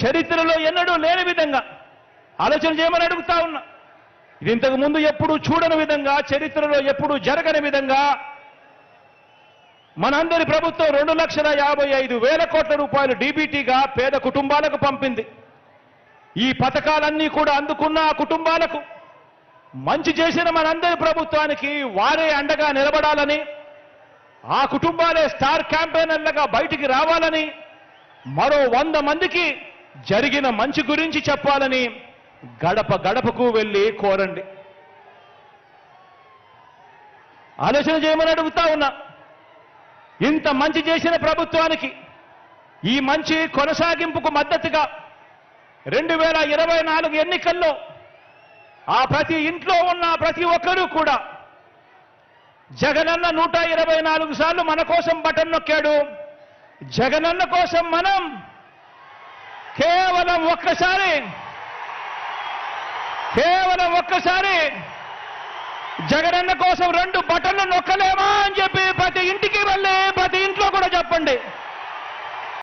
చరిత్రలో ఎన్నడూ లేని విధంగా ఆలోచన చేయమని అడుగుతా ఉన్నా. ఇది ఇంతకు ముందు ఎప్పుడూ చూడని విధంగా చరిత్రలో ఎప్పుడూ జరగని విధంగా మనందరి ప్రభుత్వం రెండు లక్షల యాభై ఐదు వేల కోట్ల రూపాయలు డీబీటీగా పేద కుటుంబాలకు పంపింది. ఈ పథకాలన్నీ కూడా అందుకున్న ఆ కుటుంబాలకు మంచి చేసిన మనందరి ప్రభుత్వానికి వారే అండగా నిలబడాలని ఆ కుటుంబాలే స్టార్ క్యాంపెయినర్లుగా బయటికి రావాలని మరో వంద మందికి జరిగిన మంచి గురించి చెప్పాలని గడప గడపకు వెళ్ళి కోరండి. ఆలోచన చేయమని అడుగుతా ఉన్నా. ఇంత మంచి చేసిన ప్రభుత్వానికి ఈ మంచి కొనసాగింపుకు మద్దతుగా రెండు వేల ఇరవై నాలుగు ఎన్నికల్లో ఆ ప్రతి ఇంట్లో ఉన్న ప్రతి ఒక్కరూ కూడా జగనన్న నూట ఇరవై నాలుగు సార్లు మన కోసం బటన్ నొక్కాడు. జగనన్న కోసం మనం కేవలం ఒక్కసారి. కేవలం ఒక్కసారి. జగనన్న కోసం రెండు బటన్లు నొక్కలేమా అని చెప్పి ప్రతి ఇంటికి వెళ్ళి ప్రతి ఇంట్లో కూడా చెప్పండి.